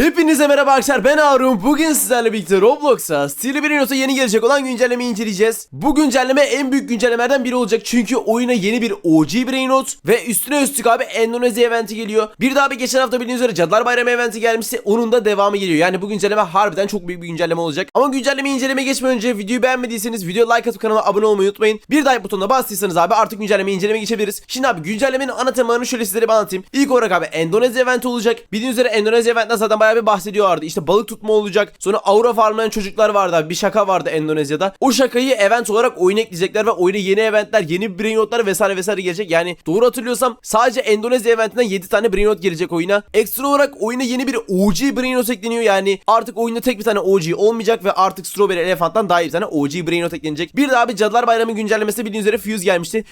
Hepinize merhaba arkadaşlar ben Harun. Bugün sizlerle birlikte Roblox'a Stili Brainrot'a yeni gelecek olan güncellemeyi inceleyeceğiz. Bu güncelleme en büyük güncellemelerden biri olacak çünkü oyuna yeni bir OG Brainrot Ve üstüne üstlük abi Endonezya eventi geliyor. Bir daha bir geçen hafta bildiğiniz üzere Cadılar Bayramı eventi gelmişti onun da devamı geliyor. Yani bu güncelleme harbiden çok büyük bir güncelleme olacak. Ama güncellemeyi incelemeye geçmeden önce videoyu beğenmediyseniz videoya like atıp kanala abone olmayı unutmayın. Bir like butonuna bastıysanız abi artık güncellemeyi incelemeye geçebiliriz. Şimdi abi güncellemenin ana temalarını şöyle sizlere bir anlatayım. İlk olarak abi Endonezya eventi olacak. Bildiğiniz üzere Endonezya eventinden zaten bayağı bir bahsediyorlardı. İşte balık tutma olacak. Sonra aura farmlayan çocuklar vardı. Bir şaka vardı Endonezya'da. O şakayı event olarak oyuna ekleyecekler ve oyuna yeni eventler, yeni brainrotlar vesaire vesaire gelecek. Yani doğru hatırlıyorsam sadece Endonezya eventinden 7 tane brainrot gelecek oyuna. Ekstra olarak oyuna yeni bir OG brainrot ekleniyor. Yani artık oyunda tek bir tane OG olmayacak ve artık Strawberry Elephant'tan daha iyi bir tane OG brainrot eklenecek. Bir de abi Cadılar Bayramı güncellemesi bildiğiniz üzere Fuse gelmişti.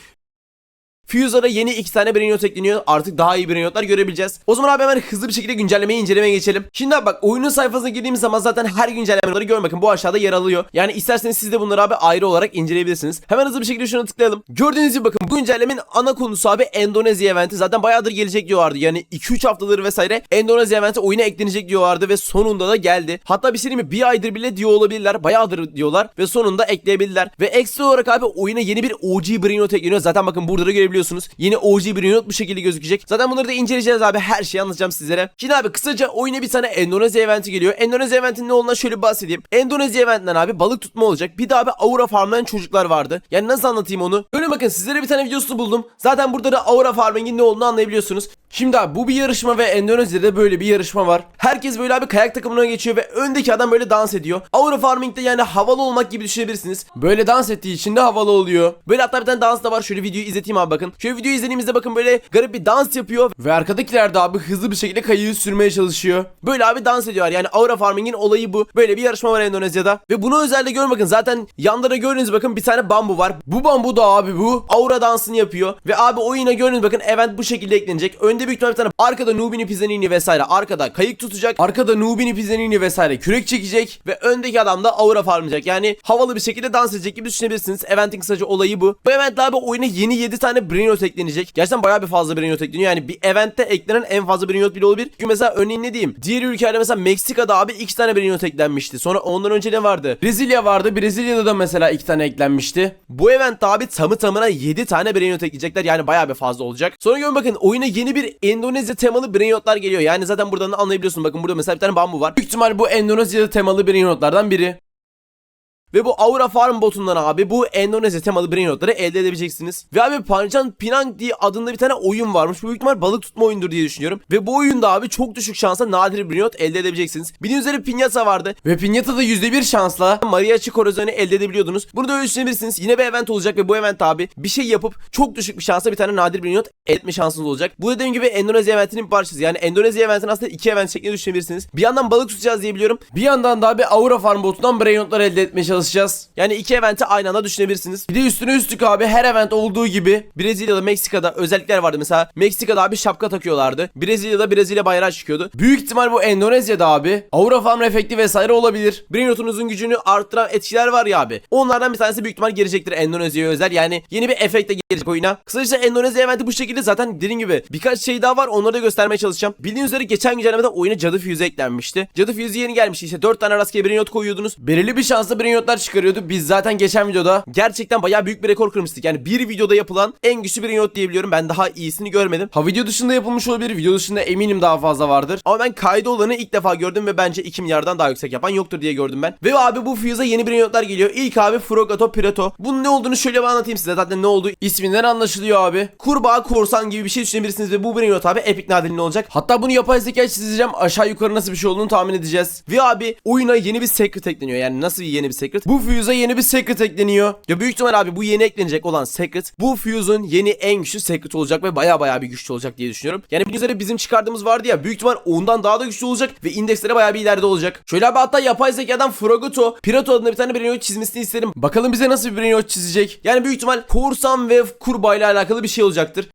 Fuse'a yeni iki tane brainrot ekleniyor. Artık daha iyi brainrotlar görebileceğiz. O zaman abi hemen hızlı bir şekilde güncellemeyi incelemeye geçelim. Şimdi abi bak oyunun sayfasına girdiğimiz zaman zaten her güncellemeleri görün bakın bu aşağıda yer alıyor. Yani isterseniz siz de bunları abi ayrı olarak inceleyebilirsiniz. Hemen hızlı bir şekilde şuna tıklayalım. Gördüğünüz gibi bakın bu güncellemenin ana konusu abi Endonezya eventi. Zaten bayağıdır gelecek diyorlardı. Yani 2-3 haftaları vesaire Endonezya eventi oyuna eklenecek diyorlardı ve sonunda da geldi. Hatta bir şey mi? Bir aydır bile diyor olabilirler. Bayağıdır diyorlar ve sonunda ekleyebilirler. Ve ekstra olarak abi oyuna yeni bir OG brainrot ekleniyor. Zaten bakın burada da görebiliyorsunuz. Yeni OG brainrot bu şekilde gözükecek. Zaten bunları da inceleyeceğiz abi. Her şeyi anlatacağım sizlere. Şimdi abi kısaca oyuna bir tane Endonezya eventi geliyor. Endonezya eventinin ne olduğuna şöyle bir bahsedeyim. Endonezya eventinden abi balık tutma olacak. Bir de abi aura farmlayan çocuklar vardı. Yani nasıl anlatayım onu? Öyle bakın sizlere bir tane videosunu buldum. Zaten burada da aura farming'in ne olduğunu anlayabiliyorsunuz. Şimdi abi bu bir yarışma ve Endonezya'da böyle bir yarışma var. Herkes böyle abi kayak takımına geçiyor ve öndeki adam böyle dans ediyor. Aura farming'de yani havalı olmak gibi düşünebilirsiniz. Böyle dans ettiği için de havalı oluyor. Böyle hatta bir tane dans da var. Şöyle videoyu izleteyim abi bakın. Şöyle videoyu izlediğimizde bakın böyle garip bir dans yapıyor. Ve arkadakiler de abi hızlı bir şekilde kayığı sürmeye çalışıyor. Böyle abi dans ediyorlar. Yani aura farming'in olayı bu. Böyle bir yarışma var Endonezya'da. Ve bunu özellikle görün bakın. Zaten yanlara gördüğünüz bakın bir tane bambu var. Bu bambu da abi bu. Aura dansını yapıyor. Ve abi oyuna gördüğünüz bakın event bu şekilde eklenecek. Önde büyük bir tane arkada Nubini Pizzanini vesaire. Arkada kayık tutacak. Arkada Nubini Pizzanini vesaire kürek çekecek. Ve öndeki adam da aura farmlayacak. Yani havalı bir şekilde dans edecek gibi düşünebilirsiniz. Eventin kısaca olayı bu. Bu eventle abi oyuna yeni 7 tane Brainrot eklenecek. Gerçekten bayağı bir fazla Brainrot ekleniyor. Yani bir eventte eklenen en fazla Brainrot bile olabilir. Çünkü mesela örneğin ne diyeyim? Diğer ülkelerde mesela Meksika'da abi 2 tane Brainrot eklenmişti. Sonra ondan önce ne vardı? Brezilya vardı. Brezilya'da da mesela 2 tane eklenmişti. Bu eventte abi tamı tamına 7 tane Brainrot ekleyecekler. Yani bayağı bir fazla olacak. Sonra görün bakın oyuna yeni bir Endonezya temalı Brainrotlar geliyor. Yani zaten buradan da anlayabiliyorsun. Bakın burada mesela bir tane bambu var. Büyük ihtimal bu Endonezya temalı Brainrotlardan biri. Ve bu Aura Farm botundan abi bu Endonezya temalı brainrotları elde edebileceksiniz. Ve abi Pancan Pinang diye adında bir tane oyun varmış. Bu büyük ihtimal balık tutma oyundur diye düşünüyorum. Ve bu oyunda abi çok düşük şansla nadir bir brainrot elde edebileceksiniz. Bildiğiniz üzere Pinyata vardı. Ve Pinyata'da %1 şansla Mariachi Corazone'u elde edebiliyordunuz. Bunu da öyle düşünebilirsiniz. Yine bir event olacak ve bu event abi bir şey yapıp çok düşük bir şansla bir tane nadir brainrot elde etme şansınız olacak. Bu dediğim gibi Endonezya eventinin bir parçası. Yani Endonezya eventini aslında iki event şeklinde düşünebilirsiniz. Bir yandan balık tutacağız diye biliyorum. Bir yandan da abi Aura Farm botundan brainrotlar elde etmeye çalışacağız. Yani iki eventi aynı anda düşünebilirsiniz. Bir de üstüne üstlük abi her event olduğu gibi Brezilya'da Meksika'da özellikler vardı. Mesela Meksika'da abi şapka takıyorlardı. Brezilya'da Brezilya bayrağı çıkıyordu. Büyük ihtimal bu Endonezya'da abi Aura Farm efekti vesaire olabilir. Brainrot'unuzun gücünü arttıran etkiler var ya abi. Onlardan bir tanesi büyük ihtimal gelecektir Endonezya'ya özel. Yani yeni bir efekt de gelecek oyuna. Kısacası Endonezya eventi bu şekilde zaten dediğim gibi birkaç şey daha var onları da göstermeye çalışacağım. Bildiğiniz üzere geçen güncellemede oyuna Cadı Fuse eklenmişti. Cadı Fuse yeni gelmişti işte 4 tane rastgele Brainrot koyuyordunuz. Belirli bir şansla Brainrotlar çıkarıyordu. Biz zaten geçen videoda gerçekten bayağı büyük bir rekor kırmıştık. Yani bir videoda yapılan en güçlü Brainrot diyebiliyorum. Ben daha iyisini görmedim. Ha video dışında yapılmış olabilir. Video dışında eminim daha fazla vardır. Ama ben kaydı olanı ilk defa gördüm ve bence 2 milyardan daha yüksek yapan yoktur diye gördüm ben. Ve abi bu Fuse'a yeni Brainrotlar geliyor. İlk abi Frogato Pirato. Bunun ne olduğunu şöyle bir anlatayım size. Zaten ne olduğu isminden anlaşılıyor abi. Kurbağa korsan gibi bir şey düşünebilirsiniz ve bu Brainrot abi Epic nadirliğinde olacak. Hatta bunu yapay zeka çizeceğim. Aşağı yukarı nasıl bir şey olduğunu tahmin edeceğiz. Ve abi oyuna yeni bir secret ekleniyor. Yani nasıl bir yeni bir secret? Bu Fuse'a yeni bir secret ekleniyor. Ya büyük ihtimal abi bu yeni eklenecek olan secret bu Fuse'un yeni en güçlü secret olacak ve baya baya bir güçlü olacak diye düşünüyorum. Yani bildiğiniz üzere bizim çıkardığımız vardı ya büyük ihtimal ondan daha da güçlü olacak ve indekslere baya bir ileride olacak. Şöyle abi hatta yapay zekadan Frogoto, Pirato adında bir tane Brainrot çizmesini isterim. Bakalım bize nasıl bir Brainrot çizecek. Yani büyük ihtimal korsan ve kurbağa ile alakalı bir şey olacaktır.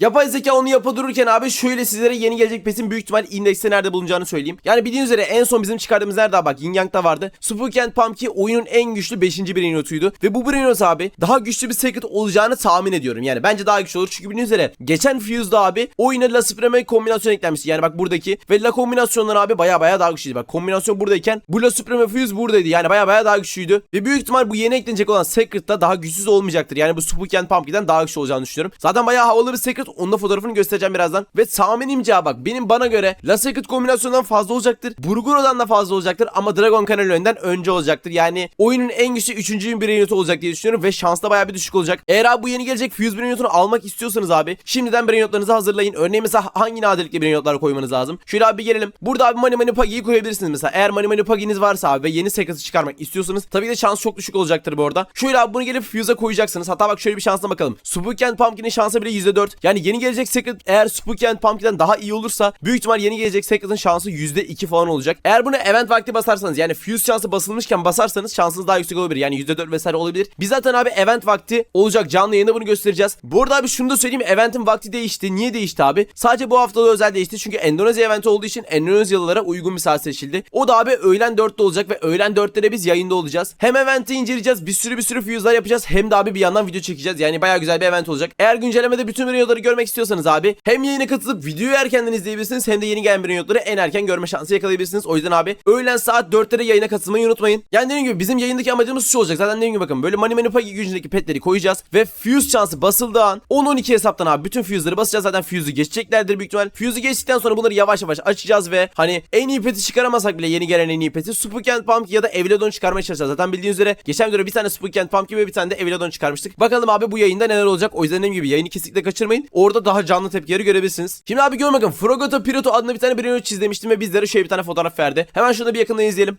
Yapay zeka onu yapa dururken abi şöyle sizlere yeni gelecek PES'in büyük ihtimal indekste nerede bulunacağını söyleyeyim. Yani bildiğiniz üzere en son bizim çıkardığımız nerede bak Yin Yang'da vardı. Spook and Pumpkin oyunun en güçlü 5. brainrotuydu. Ve bu brainrot abi daha güçlü bir secret olacağını tahmin ediyorum. Yani bence daha güçlü olur. Çünkü bildiğiniz üzere geçen Fuse'da abi oyuna La Supreme kombinasyon eklenmişti. Yani bak buradaki ve La kombinasyonları abi baya baya daha güçlüydü. Bak kombinasyon buradayken bu La Supreme Fuse buradaydı. Yani baya baya daha güçlüydü. Ve büyük ihtimal bu yeni eklenecek olan secret'ta daha güçsüz olmayacaktır. Yani bu Spook and Pumpkin'den daha güçlü olacağını düşünüyorum. Zaten bayağı havalı bir secret. Onun da fotoğrafını göstereceğim birazdan. Ve tahminimce abi bak benim bana göre La Secret kombinasyonundan fazla olacaktır. Burguro'dan da fazla olacaktır ama Dragon Canelon'dan önce olacaktır. Yani oyunun en güçlü 3. bir unit olacak diye düşünüyorum ve şans da bayağı bir düşük olacak. Eğer abi bu yeni gelecek Fuse bir unitunu almak istiyorsanız abi şimdiden bir unitlarınızı hazırlayın. Örneğin mesela hangi nadirlikle bir unitlar koymanız lazım? Şöyle abi gelelim. Burada abi Money Money Puggy'yi koyabilirsiniz mesela. Eğer Money Money Puggy'niz varsa abi ve yeni Secret'ı çıkarmak istiyorsanız tabii de şans çok düşük olacaktır bu arada. Şöyle abi bunu gelip Fuse'a koyacaksınız. Hatta bak şöyle bir şansına bakalım. Spook and Pumpkin'in şansı bile %4. Yani yeni gelecek Secret eğer Spook and Pumpkin'den daha iyi olursa büyük ihtimal yeni gelecek Secret'ın şansı %2 falan olacak. Eğer bunu event vakti basarsanız yani Fuse şansı basılmışken basarsanız şansınız daha yüksek olabilir. Yani %4 vesaire olabilir. Biz zaten abi event vakti olacak canlı yayında bunu göstereceğiz. Bu arada abi şunu da söyleyeyim eventin vakti değişti. Niye değişti abi? Sadece bu haftada özel değişti. Çünkü Endonezya eventi olduğu için Endonezyalılara uygun bir saat seçildi. O da abi öğlen 4'te olacak ve öğlen 4'te de biz yayında olacağız. Hem eventi inceleyeceğiz. Bir sürü bir sürü fuse'lar yapacağız. Hem de abi bir yandan video çekeceğiz. Yani bayağı güzel bir event olacak. Eğer güncellemede bütün videoları görmek istiyorsanız abi hem yayına katılıp videoyu erkenden izleyebilirsiniz hem de yeni gelen videoları en erken görme şansı yakalayabilirsiniz. O yüzden abi öğlen saat 4'te de yayına katılmayı unutmayın. Yani dediğim gibi bizim yayındaki amacımız şu olacak. Zaten dediğim gibi bakın böyle Money Money gücündeki petleri koyacağız ve fuse şansı basıldığı an 10-12 hesaptan abi bütün fuse'ları basacağız. Zaten fuse'u geçeceklerdir büyük ihtimal. Fuse'u geçtikten sonra bunları yavaş yavaş açacağız ve hani en iyi peti çıkaramasak bile yeni gelen en iyi peti Spook and Pumpkin ya da Evladon çıkarmaya çalışacağız. Zaten bildiğiniz üzere geçen videoda bir tane Spook and Pumpkin ve bir tane de Evladon çıkarmıştık. Bakalım abi bu yayında neler olacak. O yüzden dediğim gibi yayını kesinlikle kaçırmayın. Orada daha canlı tepkileri görebilirsiniz. Şimdi abi görün bakın Frogoto Piroto adında bir tane bir çiz demiştim ve bizlere şöyle bir tane fotoğraf verdi. Hemen şunu bir yakından izleyelim.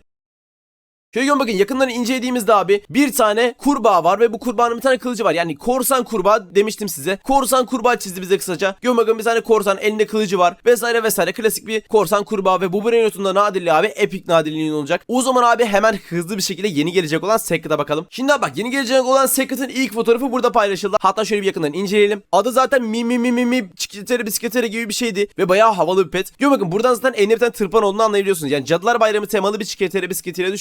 Şöyle görün bakın yakından incelediğimizde abi bir tane kurbağa var ve bu kurbağanın bir tane kılıcı var. Yani korsan kurbağa demiştim size. Korsan kurbağa çizdi bize kısaca. Görün bakın bir tane korsan elinde kılıcı var vesaire vesaire. Klasik bir korsan kurbağa ve bu Brainrot'un da nadirliği abi epic nadirliğinin olacak. O zaman abi hemen hızlı bir şekilde yeni gelecek olan Secret'a bakalım. Şimdi bak yeni gelecek olan Secret'ın ilk fotoğrafı burada paylaşıldı. Hatta şöyle bir yakından inceleyelim. Adı zaten mi mi mi mi mi çikletere bisikletere gibi bir şeydi ve bayağı havalı bir pet. Görün bakın buradan zaten elinde bir tane tırpan olduğunu anlayabiliyorsunuz. Yani Cadılar Bayramı temalı bir çikletere bisikletere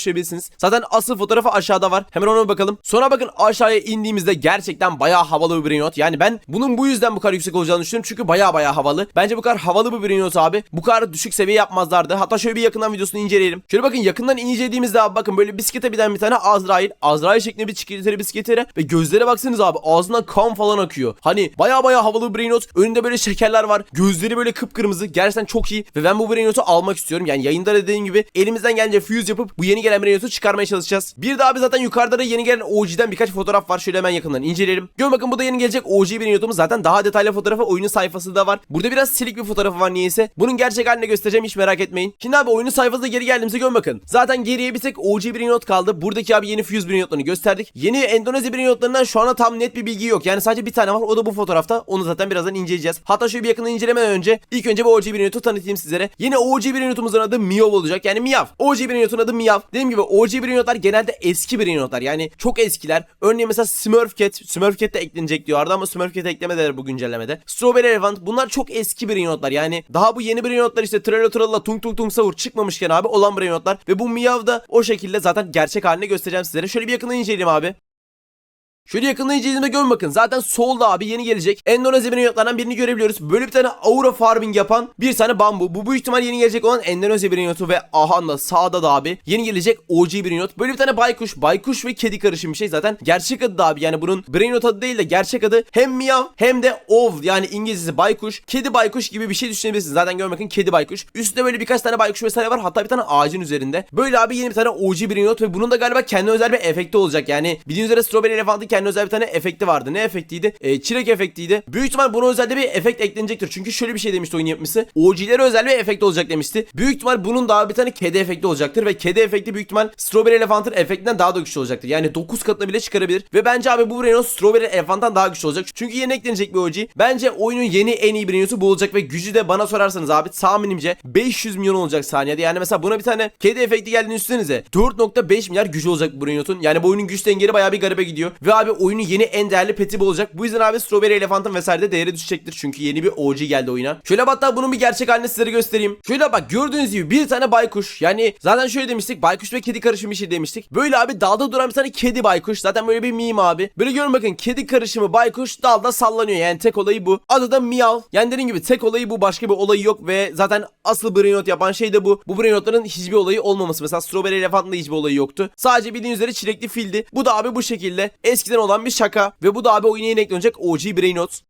düşürebilirsiniz. Zaten asıl fotoğrafı aşağıda var. Hemen ona bakalım. Sonra bakın aşağıya indiğimizde gerçekten bayağı havalı bir Brainrot. Yani ben bunun bu yüzden bu kadar yüksek olacağını düşünüyorum. Çünkü bayağı bayağı havalı. Bence bu kadar havalı bir Brainrot abi. Bu kadar düşük seviye yapmazlardı. Hatta şöyle bir yakından videosunu inceleyelim. Şöyle bakın yakından incelediğimizde abi bakın böyle bisiklete binen bir tane Azrail. Azrail şeklinde bir çikletere bisikletere ve gözlere baksanız abi ağzından kan falan akıyor. Hani bayağı bayağı havalı bir Brainrot. Önünde böyle şekerler var. Gözleri böyle kıpkırmızı. Gerçekten çok iyi. Ve ben bu Brainrot'u almak istiyorum. Yani yayında da dediğim gibi elimizden gelince fuse yapıp bu yeni gelen Brainrot'u çıkarmaya çalışacağız. Bir de abi zaten yukarıda da yeni gelen OG'den birkaç fotoğraf var. Şöyle hemen yakından inceleyelim. Görün bakın bu da yeni gelecek OG Brainrot'umuz. Zaten daha detaylı fotoğrafı oyunun sayfası da var. Burada biraz silik bir fotoğrafı var niyeyse. Bunun gerçek halini göstereceğim hiç merak etmeyin. Şimdi abi oyunun sayfasına geri geldiğimizde görün bakın. Zaten geriye bir tek OG Brainrot kaldı. Buradaki abi yeni Fuse Brainrot'larını gösterdik. Yeni Endonezya Brainrot'larından şu anda tam net bir bilgi yok. Yani sadece bir tane var. O da bu fotoğrafta. Onu zaten birazdan inceleyeceğiz. Hatta şöyle bir yakından incelemeden önce ilk önce bu OG Brainrot'u tanıtayım sizlere. Yeni OG Brainrot'umuzun adı Miyav olacak. Yani Miyav. OG Brainrot'un adı Miyav. Dediğim gibi OG Brainrot'lar genelde eski Brainrot'lar. Yani çok eskiler. Örneğin mesela Smurf Cat. Smurf Cat de eklenecek diyorlardı ama Smurf Cat eklemediler bu güncellemede. Strawberry Elephant. Bunlar çok eski Brainrot'lar. Yani daha bu yeni Brainrot'lar işte Trello Tralla Tung Tung Tung Savur çıkmamışken abi olan Brainrot'lar. Ve bu Miyav da o şekilde zaten gerçek haline göstereceğim sizlere. Şöyle bir yakından inceleyelim abi. Şöyle yakından incelediğimde görün bakın. Zaten solda abi yeni gelecek. Endonezya Brainrot'lardan birini görebiliyoruz. Böyle bir tane aura farming yapan bir tane bambu. Bu bu ihtimal yeni gelecek olan Endonezya Brainrot'u ve aha da sağda da abi yeni gelecek OG Brainrot. Böyle bir tane baykuş. Baykuş ve kedi karışım bir şey zaten. Gerçek adı da abi yani bunun Brainrot adı değil de gerçek adı hem miyav hem de ov yani İngilizcesi baykuş. Kedi baykuş gibi bir şey düşünebilirsiniz. Zaten görün bakın kedi baykuş. Üstünde böyle birkaç tane baykuş vesaire var. Hatta bir tane ağacın üzerinde. Böyle abi yeni bir tane OG Brainrot ve bunun da galiba kendi özel bir efekti olacak. Yani bildiğiniz üzere Strawberry Elephant'ın kendi özel bir tane efekti vardı. Ne efektiydi? Ee, çilek efektiydi. Büyük ihtimal buna özel de bir efekt eklenecektir. Çünkü şöyle bir şey demişti oyun yapımcısı. OG'lere özel bir efekt olacak demişti. Büyük ihtimal bunun daha bir tane kedi efekti olacaktır ve kedi efekti büyük ihtimal Strawberry Elephant'ın efektinden daha da güçlü olacaktır. Yani 9 katına bile çıkarabilir. Ve bence abi bu Brainrot Strawberry Elephant'tan daha güçlü olacak. Çünkü yeni eklenecek bir OG. Bence oyunun yeni en iyi Brainrot'u bu olacak ve gücü de bana sorarsanız abi tahminimce 500 milyon olacak saniyede. Yani mesela buna bir tane kedi efekti geldiğini düşünsenize. 4.5 milyar gücü olacak bu Brainrot'un. Yani bu oyunun güç dengeli bayağı bir garibe gidiyor. Ve abi oyunun yeni en değerli peti bu olacak. Bu yüzden abi Strawberry Elephant'ın vesaire de değeri düşecektir. Çünkü yeni bir OG geldi oyuna. Şöyle hatta bunun bir gerçek halini sizlere göstereyim. Şöyle bak gördüğünüz gibi bir tane baykuş. Yani zaten şöyle demiştik. Baykuş ve kedi karışımı bir şey demiştik. Böyle abi dalda duran bir tane kedi baykuş. Zaten böyle bir meme abi. Böyle görün bakın kedi karışımı baykuş dalda sallanıyor. Yani tek olayı bu. Adı da miyav. Yani dediğim gibi tek olayı bu. Başka bir olayı yok ve zaten asıl brainrot yapan şey de bu. Bu brainrotların hiçbir olayı olmaması. Mesela Strawberry Elephant'ın da hiçbir olayı yoktu. Sadece bildiğiniz üzere çilekli fildi. Bu da abi bu şekilde eskiden olan bir şaka. Ve bu da abi oyuna yeni eklenecek OG brainrot.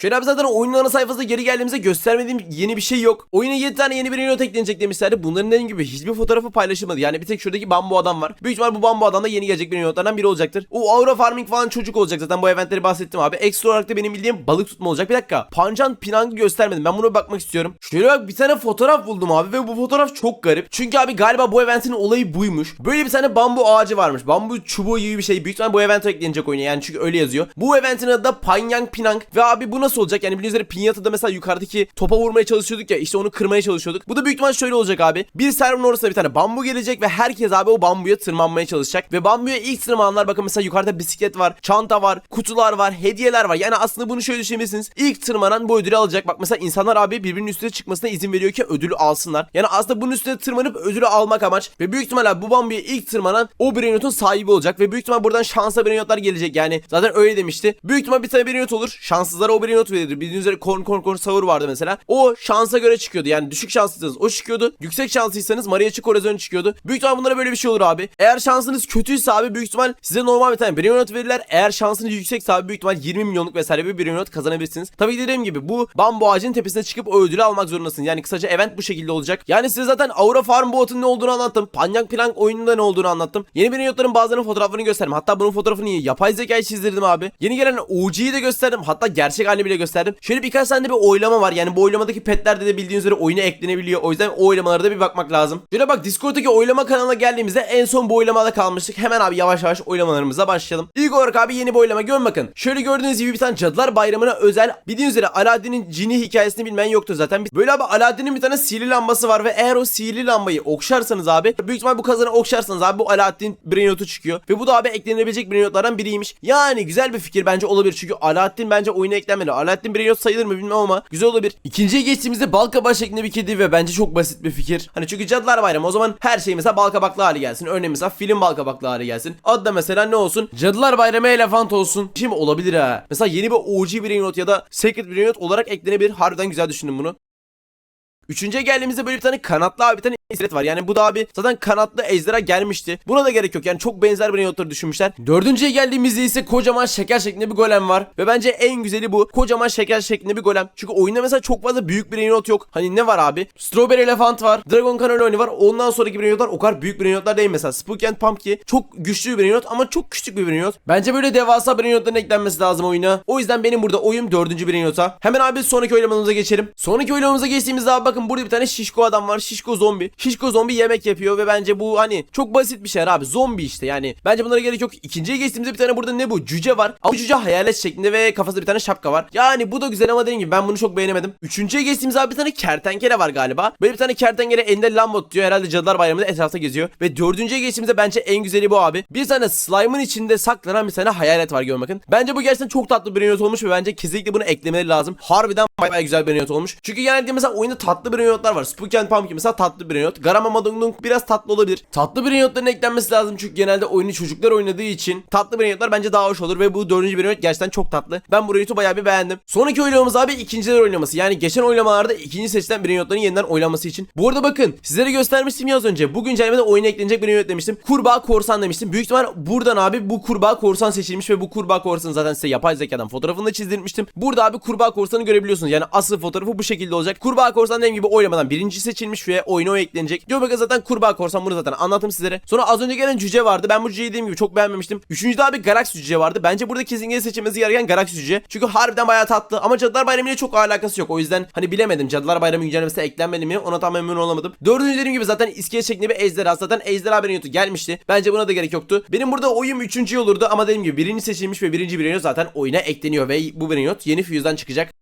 Şöyle abi zaten ana sayfasında geri geldiğimizde göstermediğim yeni bir şey yok. Oyuna 7 tane yeni bir not eklenecek demişlerdi. Bunların dediğim gibi hiçbir fotoğrafı paylaşılmadı. Yani bir tek şuradaki bambu adam var. Büyük ihtimal bu bambu adam da yeni gelecek bir notlardan biri olacaktır. O aura farming falan çocuk olacak zaten bu eventleri bahsettim abi. Ekstra olarak da benim bildiğim balık tutma olacak. Bir dakika. Pancan Pinang'ı göstermedim. Ben buna bakmak istiyorum. Şöyle bak bir tane fotoğraf buldum abi ve bu fotoğraf çok garip. Çünkü abi galiba bu eventin olayı buymuş. Böyle bir tane bambu ağacı varmış. Bambu çubuğu gibi bir şey. Büyük ihtimal bu evente eklenecek oyuna. Yani çünkü öyle yazıyor. Bu eventin adı da Panyang Pinang. Ve abi bu nasıl olacak? Yani bildiğiniz üzere Pinyatada mesela yukarıdaki topa vurmaya çalışıyorduk ya. işte onu kırmaya çalışıyorduk. Bu da büyük ihtimal şöyle olacak abi. Bir serverın orasına bir tane bambu gelecek ve herkes abi o bambuya tırmanmaya çalışacak. Ve bambuya ilk tırmananlar bakın mesela yukarıda bisiklet var, çanta var, kutular var, hediyeler var. Yani aslında bunu şöyle düşünebilirsiniz. İlk tırmanan bu ödülü alacak. Bak mesela insanlar abi birbirinin üstüne çıkmasına izin veriyor ki ödülü alsınlar. Yani aslında bunun üstüne tırmanıp ödülü almak amaç. Ve büyük ihtimal abi bu bambuya ilk tırmanan o Brainot'un sahibi olacak. Ve büyük ihtimal buradan şansa Brainot'lar gelecek. Yani zaten öyle demişti. Büyük ihtimal bir tane Brainot olur. Şanssızlara o Brainot verilir. Bildiğiniz üzere korn korn korn savur vardı mesela. O şansa göre çıkıyordu. Yani düşük şanslıysanız o çıkıyordu. Yüksek şanslıysanız Maria Chicorazon çıkıyordu. Büyük ihtimal bunlara böyle bir şey olur abi. Eğer şansınız kötüyse abi büyük ihtimal size normal bir tane Brainot verirler. Eğer şansınız yüksekse abi büyük ihtimal 20 milyonluk vesaire bir Brainot kazanabilirsiniz. Tabii ki dediğim gibi bu bambu ağacının tepesine çıkıp o ödülü almak zorundasınız. Yani kısaca event bu şekilde olacak. Yani size zaten Aura Farm Bot'un ne olduğunu anlattım. Panyang Plank oyununda ne olduğunu anlattım. Yeni Brainot'ların bazılarının fotoğrafını gösterdim. Hatta bunun fotoğrafını yapay zekayı çizdirdim abi. Yeni gelen OG'yi de gösterdim. Hatta gerçek halini bile gösterdim. Şöyle birkaç tane de bir oylama var. Yani bu oylamadaki petlerde de bildiğiniz üzere oyuna eklenebiliyor. O yüzden o oylamalara da bir bakmak lazım. Şöyle bak Discord'daki oylama kanalına geldiğimizde en son bu oylamada kalmıştık. Hemen abi yavaş yavaş oylamalarımıza başlayalım. İlk olarak abi yeni bir oylama görün bakın. Şöyle gördüğünüz gibi bir tane Cadılar Bayramı'na özel bildiğiniz üzere Aladdin'in cini hikayesini bilmeyen yoktu zaten. Böyle abi Aladdin'in bir tane sihirli lambası var ve eğer o sihirli lambayı okşarsanız abi büyük ihtimal bu kazanı okşarsanız abi bu Aladdin Brainot'u çıkıyor. Ve bu da abi eklenebilecek Brainot'lardan biriymiş. Yani güzel bir fikir bence olabilir. Çünkü Aladdin bence oyuna eklenmeli. Aladdin Brainot sayılır mı bilmem ama güzel olabilir. İkinciye geçtiğimizde balkabak şeklinde bir kedi ve bence çok basit bir fikir. Hani çünkü Cadılar Bayramı o zaman her şey mesela balkabaklı hali gelsin. Örneğin mesela film balkabaklı hali gelsin. Adı da mesela ne olsun? Cadılar Bayramı elefant olsun. Şimdi olabilir ha. Mesela yeni bir OG Brainot ya da Secret Brainot olarak eklenebilir. Harbiden güzel düşündüm bunu. Üçüncüye geldiğimizde böyle bir tane kanatlı abi bir tane iskelet var. Yani bu da abi zaten kanatlı ejderha gelmişti. Buna da gerek yok. Yani çok benzer bir notları düşünmüşler. Dördüncüye geldiğimizde ise kocaman şeker şeklinde bir golem var. Ve bence en güzeli bu. Kocaman şeker şeklinde bir golem. Çünkü oyunda mesela çok fazla büyük bir not yok. Hani ne var abi? Strawberry Elephant var. Dragon Cannelloni var. Ondan sonraki bir notlar o kadar büyük bir notlar değil mesela. Spook and Pumpkin çok güçlü bir not ama çok küçük bir not. Bence böyle devasa bir notların eklenmesi lazım oyuna. O yüzden benim burada oyum dördüncü bir nota. Hemen abi sonraki oylamamıza geçelim. Sonraki oylamamıza geçtiğimizde abi bakın burada bir tane şişko adam var. Şişko zombi. Şişko zombi yemek yapıyor ve bence bu hani çok basit bir şey abi. Zombi işte yani. Bence bunlara gerek yok. İkinciye geçtiğimizde bir tane burada ne bu? Cüce var. Ama cüce hayalet şeklinde ve kafasında bir tane şapka var. Yani bu da güzel ama dediğim gibi ben bunu çok beğenemedim. Üçüncüye geçtiğimizde abi bir tane kertenkele var galiba. Böyle bir tane kertenkele elinde lambot diyor. Herhalde Cadılar Bayramı'nda etrafta geziyor. Ve dördüncüye geçtiğimizde bence en güzeli bu abi. Bir tane slime'ın içinde saklanan bir tane hayalet var görün bakın. Bence bu gerçekten çok tatlı bir not olmuş ve bence kesinlikle bunu eklemeleri lazım. Harbiden bayağı güzel bir not olmuş. Çünkü genelde mesela oyunda tatlı bir notlar var. Spooky and Pumpkin mesela tatlı bir not. Garama Dung biraz tatlı olabilir. Tatlı bir notların eklenmesi lazım çünkü genelde oyunu çocuklar oynadığı için tatlı bir bence daha hoş olur ve bu dördüncü bir gerçekten çok tatlı. Ben bu notu bayağı bir beğendim. Sonraki oylamamız abi ikinciler oylaması. Yani geçen oylamalarda ikinci seçilen bir notların yeniden oylanması için. Bu arada bakın sizlere göstermiştim ya az önce. Bu güncellemede oyuna eklenecek bir not demiştim. Kurbağa korsan demiştim. Büyük ihtimal buradan abi bu kurbağa korsan seçilmiş ve bu kurbağa korsanı zaten size yapay zekadan fotoğrafını da çizdirmiştim. Burada abi kurbağa korsanı görebiliyorsunuz. Yani asıl fotoğrafı bu şekilde olacak. Kurbağa korsan dediğim gibi oylamadan birinci seçilmiş ve oyuna o eklenecek. Bakın zaten kurbağa korsan bunu zaten anlattım sizlere. Sonra az önce gelen cüce vardı. Ben bu cüceyi dediğim gibi çok beğenmemiştim. Üçüncüde abi Galaxy cüce vardı. Bence burada kesinlikle seçilmesi gereken Galaxy cüce. Çünkü harbiden bayağı tatlı ama Cadılar Bayramı ile çok alakası yok. O yüzden hani bilemedim. Cadılar Bayramı güncellemesi eklenmedi mi? Ona tam emin olamadım. Dördüncü dediğim gibi zaten iskelet şeklinde bir ejderha. Zaten ejderha bir notu gelmişti. Bence buna da gerek yoktu. Benim burada oyum üçüncü olurdu ama dediğim gibi birinci seçilmiş ve birinci bir not zaten oyuna ekleniyor ve bu bir not yeni füzden çıkacak.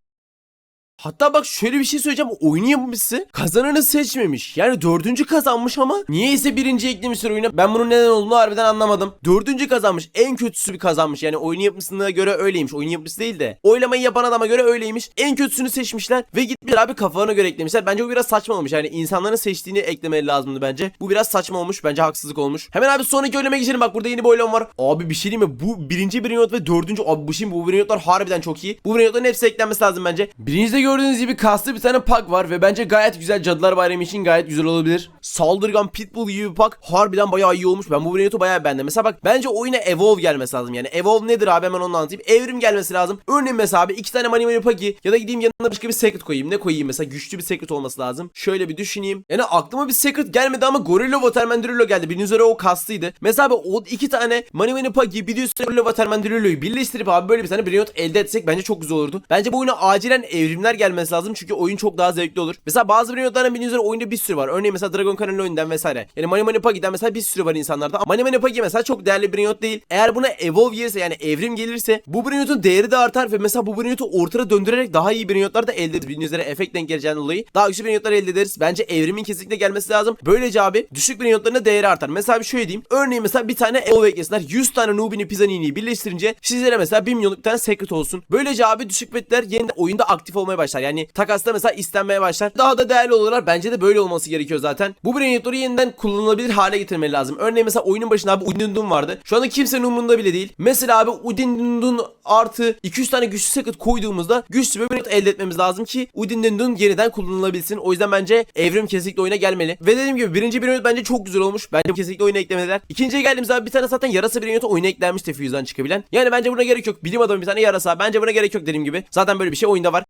Hatta bak şöyle bir şey söyleyeceğim. Oyunu yapımcısı kazananı seçmemiş. Yani dördüncü kazanmış ama niyeyse birinci eklemişler oyuna. Ben bunun neden olduğunu harbiden anlamadım. Dördüncü kazanmış. En kötüsü bir kazanmış. Yani oyun yapımcısına göre öyleymiş. Oyun yapımcısı değil de. Oylamayı yapan adama göre öyleymiş. En kötüsünü seçmişler ve gitmişler abi kafalarına göre eklemişler. Bence bu biraz saçma olmuş. Yani insanların seçtiğini eklemeli lazımdı bence. Bu biraz saçma olmuş. Bence haksızlık olmuş. Hemen abi sonraki oylama geçelim. Bak burada yeni bir oylama var. Abi bir şey diyeyim mi? Bu birinci Brainrot ve dördüncü. Abi bu şimdi bu Brainrotlar harbiden çok iyi. Bu Brainrotların hepsi eklenmesi lazım bence. Birincide gördüğünüz gibi kaslı bir tane pak var ve bence gayet güzel. Cadılar Bayramı için gayet güzel olabilir. Saldırgan Pitbull gibi bir pak harbiden bayağı iyi olmuş. Ben bu Brainrot'u bayağı beğendim. Mesela bak bence oyuna Evolve gelmesi lazım. Yani Evolve nedir abi hemen onu anlatayım. Evrim gelmesi lazım. Örneğin mesela abi iki tane Mani Mani Paki ya da gideyim yanına başka bir secret koyayım. Ne koyayım mesela güçlü bir secret olması lazım. Şöyle bir düşüneyim. Yani aklıma bir secret gelmedi ama Gorilla Waterman geldi. Bildiğiniz üzere o kastıydı. Mesela abi o iki tane Mani Mani Paki bir de üstüne Gorilla Waterman birleştirip abi böyle bir tane Brainrot elde etsek bence çok güzel olurdu. Bence bu oyuna acilen evrimler gelmesi lazım çünkü oyun çok daha zevkli olur. Mesela bazı Brainrot'ların bildiğiniz üzere oyunda bir sürü var. Örneğin mesela Dragon Kanal oyundan vesaire. Yani Mani Mani Pagi'den mesela bir sürü var insanlarda. Mani Mani Pagi mesela çok değerli bir Brainrot değil. Eğer buna Evolve gelirse yani evrim gelirse bu Brainrot'un değeri de artar ve mesela bu Brainrot'u ortada döndürerek daha iyi Brainrot'lar da elde ederiz. Bildiğiniz üzere efekt denk geleceğinden dolayı daha güçlü Brainrot'lar elde ederiz. Bence evrimin kesinlikle gelmesi lazım. Böylece abi düşük Brainrot'ların da değeri artar. Mesela bir şöyle diyeyim. Örneğin mesela bir tane Evolve eklesinler. 100 tane Nubini Pizzanini'yi birleştirince sizlere mesela 1 milyonluk bir tane secret olsun. Böylece abi düşük betler yeniden oyunda aktif olmaya başlar. Yani takasta mesela istenmeye başlar. Daha da değerli olurlar. Bence de böyle olması gerekiyor zaten. Bu Brainrot'ları yeniden kullanılabilir hale getirmeli lazım. Örneğin mesela oyunun başında abi Udindun vardı. Şu anda kimsenin umurunda bile değil. Mesela abi Udindun artı 200 tane güçlü secret koyduğumuzda güçlü bir Brainrot elde etmemiz lazım ki Udindun yeniden kullanılabilsin. O yüzden bence evrim kesinlikle oyuna gelmeli. Ve dediğim gibi birinci Brainrot bence çok güzel olmuş. Bence kesinlikle oyuna eklemeliler. İkinciye geldiğimizde abi bir tane zaten yarasa Brainrot oyuna eklenmişti Fuse'dan çıkabilen. Yani bence buna gerek yok. Bilim adamı bir tane yarasa. Bence buna gerek yok dediğim gibi. Zaten böyle bir şey oyunda var.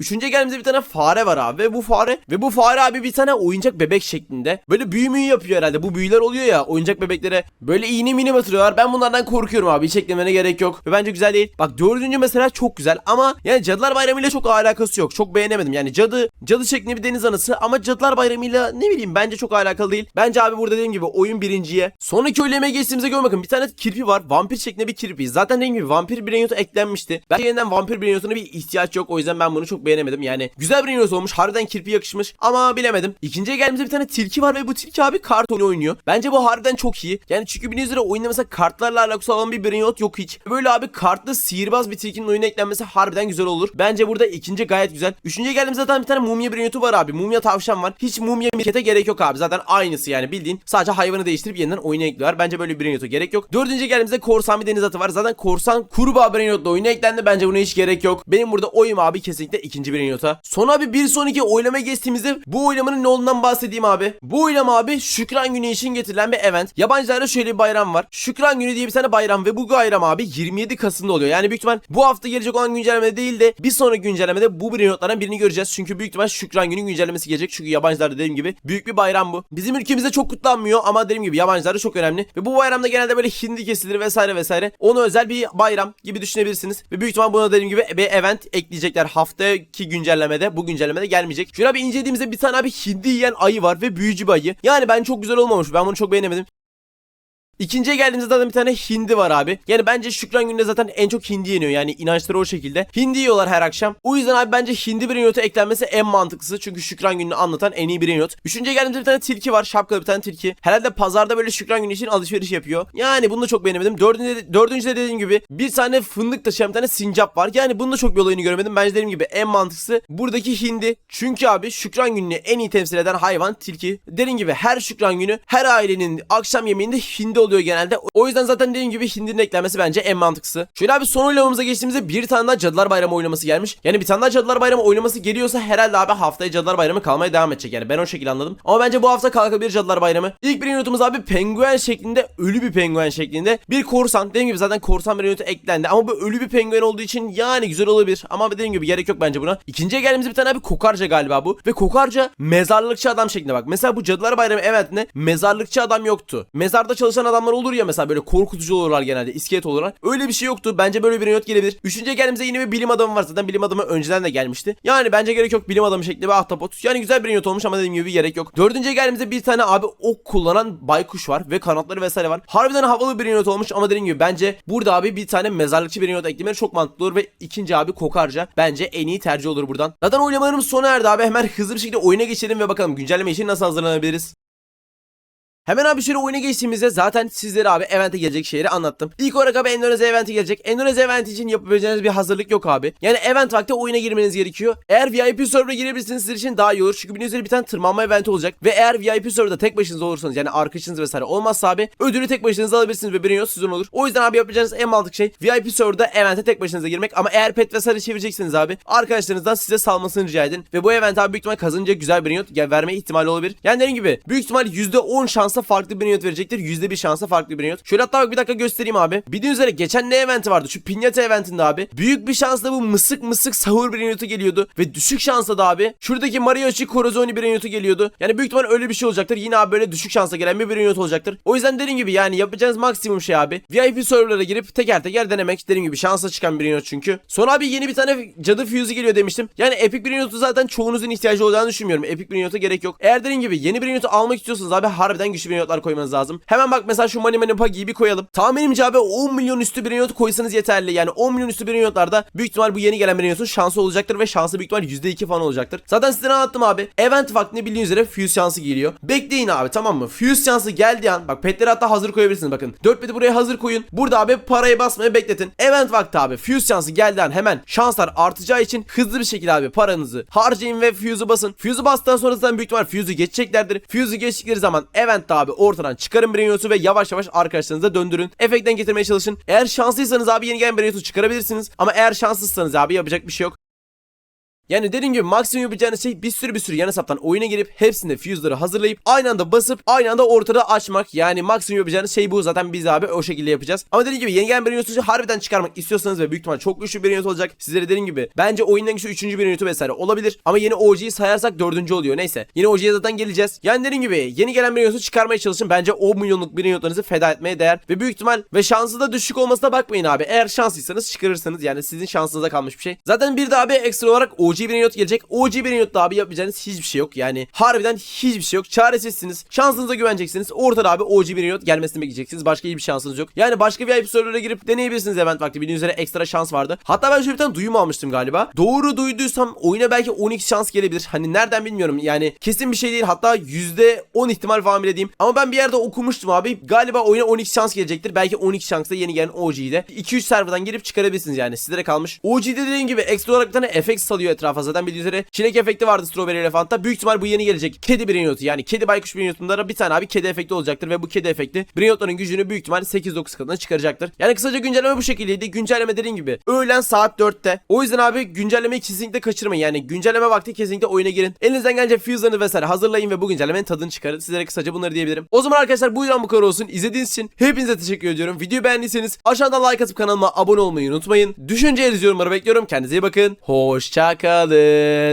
Üçüncü geldiğimizde bir tane fare var abi ve bu fare ve bu fare abi bir tane oyuncak bebek şeklinde. Böyle büyü müyü yapıyor herhalde. Bu büyüler oluyor ya oyuncak bebeklere böyle iğne mini batırıyorlar. Ben bunlardan korkuyorum abi. Hiç eklemene gerek yok. Ve bence güzel değil. Bak dördüncü mesela çok güzel ama yani Cadılar Bayramı ile çok alakası yok. Çok beğenemedim. Yani cadı cadı şeklinde bir deniz anası ama Cadılar Bayramı ile ne bileyim bence çok alakalı değil. Bence abi burada dediğim gibi oyun birinciye. Sonraki öğlemeye geçtiğimizde gör bakın bir tane kirpi var. Vampir şeklinde bir kirpi. Zaten dediğim gibi vampir Brainrot'a eklenmişti. Ben yeniden vampir Brainrot'una bir ihtiyaç yok. O yüzden ben bunu çok beğenemedim. Yani güzel bir Brainrot olmuş. Harbiden kirpi yakışmış ama bilemedim. İkinciye geldiğimizde bir tane tilki var ve bu tilki abi kart oyunu oynuyor. Bence bu harbiden çok iyi. Yani çünkü bildiğiniz üzere oyunda mesela kartlarla alakası olan bir Brainrot yok hiç. Böyle abi kartlı sihirbaz bir tilkinin oyuna eklenmesi harbiden güzel olur. Bence burada ikinci gayet güzel. Üçüncüye geldiğimizde zaten bir tane mumya Brainrot'u var abi. Mumya tavşan var. Hiç mumya mirkete gerek yok abi. Zaten aynısı yani bildiğin. Sadece hayvanı değiştirip yeniden oyuna ekliyorlar. Bence böyle bir Brainrot'a gerek yok. Dördüncüye geldiğimizde korsan bir deniz atı var. Zaten korsan kurbağa Brainrot'la oyuna eklendi. Bence buna hiç gerek yok. Benim burada oyum abi kesinlikle ikinci Brainrot'a. Son abi bir sonraki oylama geçtiğimizde bu oylamanın ne olduğundan bahsedeyim abi. Bu oylama abi Şükran Günü için getirilen bir event. Yabancılarda şöyle bir bayram var. Şükran Günü diye bir tane bayram ve bu bayram abi 27 Kasım'da oluyor. Yani büyük ihtimal bu hafta gelecek olan güncellemede değil de bir sonraki güncellemede bu Brainrot'lardan birini göreceğiz. Çünkü büyük ihtimal Şükran Günü güncellemesi gelecek. Çünkü yabancılarda dediğim gibi büyük bir bayram bu. Bizim ülkemizde çok kutlanmıyor ama dediğim gibi yabancılarda çok önemli. Ve bu bayramda genelde böyle hindi kesilir vesaire vesaire. Onu özel bir bayram gibi düşünebilirsiniz. Ve büyük ihtimal buna dediğim gibi bir event ekleyecekler haftaki güncellemede. Bu güncellemede gelmeyecek. Şöyle bir incelediğimizde bir tane abi hindi yiyen ayı var ve büyücü bir ayı. Yani ben çok güzel olmamış. Ben bunu çok beğenemedim. İkinciye geldiğimizde zaten bir tane hindi var abi. Yani bence Şükran gününde zaten en çok hindi yeniyor. Yani inançları o şekilde. Hindi yiyorlar her akşam. O yüzden abi bence hindi Brainrot'a eklenmesi en mantıklısı. Çünkü Şükran gününü anlatan en iyi Brainrot. Üçüncüye geldiğimizde bir tane tilki var. Şapkalı bir tane tilki. Herhalde pazarda böyle Şükran günü için alışveriş yapıyor. Yani bunu da çok beğenemedim. Dördüncü, dördüncüde dediğim gibi bir tane fındık taşıyan bir tane sincap var. Yani bunu da çok bir olayını göremedim. Bence dediğim gibi en mantıklısı buradaki hindi. Çünkü abi Şükran gününü en iyi temsil eden hayvan tilki. Dediğim gibi her Şükran günü her ailenin akşam yemeğinde hindi oluyor genelde. O yüzden zaten dediğim gibi hindinin eklenmesi bence en mantıklısı. Şöyle abi son oylamamıza geçtiğimizde bir tane daha Cadılar Bayramı oylaması gelmiş. Yani bir tane daha Cadılar Bayramı oylaması geliyorsa herhalde abi haftaya Cadılar Bayramı kalmaya devam edecek. Yani ben o şekilde anladım. Ama bence bu hafta kalkabilir Cadılar Bayramı. İlk bir notumuz abi penguen şeklinde ölü bir penguen şeklinde. Bir korsan. Dediğim gibi zaten korsan bir notu eklendi. Ama bu ölü bir penguen olduğu için yani güzel olabilir. Ama dediğim gibi gerek yok bence buna. İkinciye geldiğimizde bir tane abi kokarca galiba bu. Ve kokarca mezarlıkçı adam şeklinde bak. Mesela bu Cadılar Bayramı eventinde mezarlıkçı adam yoktu. Mezarda çalışan adam adamlar olur ya mesela böyle korkutucu olurlar genelde iskelet olurlar. Öyle bir şey yoktu. Bence böyle bir not gelebilir. Üçüncüye geldiğimizde yine bir bilim adamı var. Zaten bilim adamı önceden de gelmişti. Yani bence gerek yok bilim adamı şeklinde bir ahtapot. Yani güzel bir not olmuş ama dediğim gibi gerek yok. Dördüncüye geldiğimizde bir tane abi ok kullanan baykuş var ve kanatları vesaire var. Harbiden havalı bir not olmuş ama dediğim gibi bence burada abi bir tane mezarlıkçı bir not eklemeleri çok mantıklı olur ve ikinci abi kokarca bence en iyi tercih olur buradan. Zaten oynamalarımız sona erdi abi. Hemen hızlı bir şekilde oyuna geçelim ve bakalım güncelleme için nasıl hazırlanabiliriz. Hemen abi şöyle oyuna geçtiğimizde zaten sizlere abi evente gelecek şeyleri anlattım. İlk olarak abi Endonezya eventi gelecek. Endonezya eventi için yapabileceğiniz bir hazırlık yok abi. Yani event vakti oyuna girmeniz gerekiyor. Eğer VIP server'a girebilirsiniz sizin için daha iyi olur. Çünkü bildiğiniz üzere bir tane tırmanma eventi olacak. Ve eğer VIP server'da tek başınıza olursanız yani arkadaşınız vesaire olmazsa abi ödülü tek başınıza alabilirsiniz ve bir sizin olur. O yüzden abi yapacağınız en mantıklı şey VIP server'da evente tek başınıza girmek. Ama eğer pet vesaire çevireceksiniz abi arkadaşlarınızdan size salmasını rica edin. Ve bu event abi büyük ihtimal kazanınca güzel bir not verme ihtimali olabilir. Yani dediğim gibi büyük ihtimal %10 şansla farklı bir not verecektir. %1 şansa farklı bir not. Şöyle hatta bak bir dakika göstereyim abi. Bildiğiniz üzere geçen ne eventi vardı? Şu pinyata eventinde abi. Büyük bir şansla bu mısık mısık sahur bir notu geliyordu. Ve düşük şansla da abi. Şuradaki Mariachi Corazoni bir notu geliyordu. Yani büyük ihtimal öyle bir şey olacaktır. Yine abi böyle düşük şansa gelen bir bir olacaktır. O yüzden dediğim gibi yani yapacağınız maksimum şey abi. VIP serverlara girip teker teker denemek. Dediğim gibi şansa çıkan bir not çünkü. Sonra abi yeni bir tane cadı fuse'u geliyor demiştim. Yani epic bir notu zaten çoğunuzun ihtiyacı olacağını düşünmüyorum. Epic bir nota gerek yok. Eğer dediğim gibi yeni bir notu almak istiyorsanız abi harbiden güçlü bir notlar koymanız lazım. Hemen bak mesela şu Money Money Puggy'yi bir koyalım. Tahminimce abi 10 milyon üstü bir not koysanız yeterli. Yani 10 milyon üstü bir notlarda büyük ihtimal bu yeni gelen bir notun şansı olacaktır ve şansı büyük ihtimal %2 falan olacaktır. Zaten size anlattım abi. Event vaktinde bildiğiniz üzere Fuse şansı geliyor. Bekleyin abi tamam mı? Fuse şansı geldiği an bak petleri hatta hazır koyabilirsiniz bakın. 4 peti buraya hazır koyun. Burada abi parayı basmaya bekletin. Event vakti abi Fuse şansı geldiği an hemen şanslar artacağı için hızlı bir şekilde abi paranızı harcayın ve Fuse'u basın. Fuse'u bastıktan sonra zaten büyük ihtimal Fuse'u geçeceklerdir. Fuse'u geçtikleri zaman Event'te abi ortadan çıkarın bir notu ve yavaş yavaş arkadaşlarınıza döndürün. Efektten getirmeye çalışın. Eğer şanslıysanız abi yeni gelen bir notu çıkarabilirsiniz. Ama eğer şanssızsanız abi yapacak bir şey yok. Yani dediğim gibi maksimum yapacağınız şey bir sürü bir sürü yan hesaptan oyuna girip hepsinde fuse'ları hazırlayıp aynı anda basıp aynı anda ortada açmak. Yani maksimum yapacağınız şey bu. Zaten biz abi o şekilde yapacağız. Ama dediğim gibi yeni gelen bir yönetici harbiden çıkarmak istiyorsanız ve büyük ihtimal çok güçlü bir yönetici olacak. Sizlere dediğim gibi bence oyundan güçlü 3. bir yönetici vesaire olabilir. Ama yeni OG'yi sayarsak 4. oluyor. Neyse. Yeni OG'ye zaten geleceğiz. Yani dediğim gibi yeni gelen bir yönetici çıkarmaya çalışın. Bence 10 milyonluk bir yönetinizi feda etmeye değer. Ve büyük ihtimal ve şansı da düşük olmasına bakmayın abi. Eğer şanslıysanız çıkarırsınız. Yani sizin şansınıza kalmış bir şey. Zaten bir de abi ekstra olarak OG bir yönetici gelecek. OG bir yönetli abi yapacağınız hiçbir şey yok. Yani harbiden hiçbir şey yok. Çaresizsiniz. Şansınıza güveneceksiniz. Ortada abi OG bir yönet gelmesini bekleyeceksiniz. Başka hiçbir şansınız yok. Yani başka VIP server'a girip deneyebilirsiniz event vakti. Bildiğiniz üzere ekstra şans vardı. Hatta ben şöyle bir tane duyum almıştım galiba. Doğru duyduysam oyuna belki 12 şans gelebilir. Hani nereden bilmiyorum. Yani kesin bir şey değil. Hatta %10 ihtimal falan bile diyeyim. Ama ben bir yerde okumuştum abi. Galiba oyuna 12 şans gelecektir. Belki 12 şansla yeni gelen OG'de. 2-3 serverdan girip çıkarabilirsiniz yani. Sizlere kalmış. OG'de dediğim gibi ekstra olarak bir tane efekt salıyor etrafa. Zaten bildiğiniz üzere çilek efekti vardı Strawberry Elefant'ta. Büyük ihtimal bu yeni gelecek. Kedi Brainrot'u yani kedi baykuş Brainrot'unda bir tane abi kedi efekti olacaktır ve bu kedi efekti Brainrot'ların gücünü büyük ihtimal 8-9 katına çıkaracaktır. Yani kısaca güncelleme bu şekildeydi. Güncelleme dediğim gibi öğlen saat 4'te. O yüzden abi güncellemeyi kesinlikle kaçırmayın. Yani güncelleme vakti kesinlikle oyuna girin. Elinizden gelince fuse'larını vesaire hazırlayın ve bu güncellemenin tadını çıkarın. Sizlere kısaca bunları diyebilirim. O zaman arkadaşlar bu yüzden bu kadar olsun. İzlediğiniz için hepinize teşekkür ediyorum. Videoyu beğendiyseniz aşağıdan like atıp kanalıma abone olmayı unutmayın. Düşüncelerinizi yorumlara bekliyorum. Kendinize iyi bakın. Hoşçakalın. geldin.